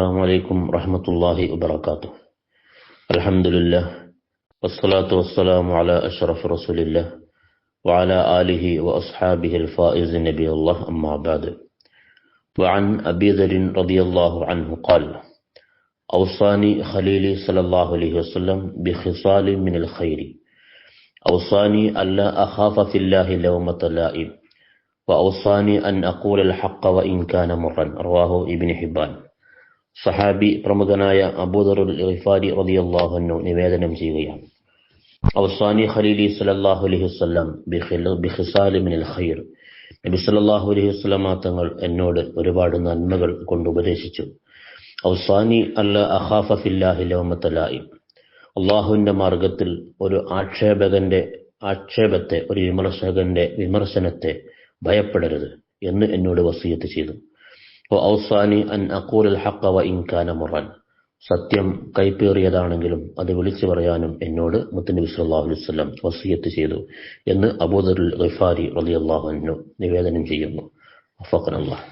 السلام عليكم ورحمة الله وبركاته. الحمد لله والصلاة والسلام على أشرف رسول الله وعلى آله وأصحابه الفائز نبي الله أما بعد. وعن أبي ذر رضي الله عنه قال أوصاني خليلي صلى الله عليه وسلم بخصال من الخير. أوصاني ألا أخاف في الله لومة لائم وأوصاني أن أقول الحق وإن كان مرا. رواه ابن حبان. സഹാബി പ്രമുഖനായ അബൂദറുൽ ഗിഫാരി റളിയല്ലാഹു നിവേദനം ചെയ്യുകയാണ്. അവസാനി ഖലീലി സല്ലല്ലാഹു അലൈഹി വസല്ലം ബിഹിസാലിമിനിൽ ഖൈർ. നബി സല്ലല്ലാഹു അലൈഹി വസല്ലം തങ്ങൾ എന്നോട് ഒരുപാട് നന്മകൾ കൊണ്ട് ഉപദേശിച്ചു. അവസാനി അല്ല അഖാഫ ഫില്ലാഹി ലൗമത്ത ലായിം അള്ളാഹുവിന്റെ മാർഗത്തിൽ ഒരു ആക്ഷേപകന്റെ ആക്ഷേപത്തെ ഒരു വിമർശകന്റെ വിമർശനത്തെ ഭയപ്പെടരുത് എന്ന് എന്നോട് വസീയത്ത് ചെയ്തു. ഔസാനി അൻ അക്കൂൽ ഹക്ക വ ഇൻകാന മുറാൻ സത്യം കൈപ്പേറിയതാണെങ്കിലും അത് വിളിച്ചു പറയാനും എന്നോട് മുത്തനബി സല്ലല്ലാഹു അലൈഹി വസല്ലം വസിയത്ത് ചെയ്തു എന്ന് അബൂദർ ഗിഫാരി റളിയല്ലാഹു അൻഹു നിവേദനം ചെയ്യുന്നു. അഫഖനല്ലാഹ്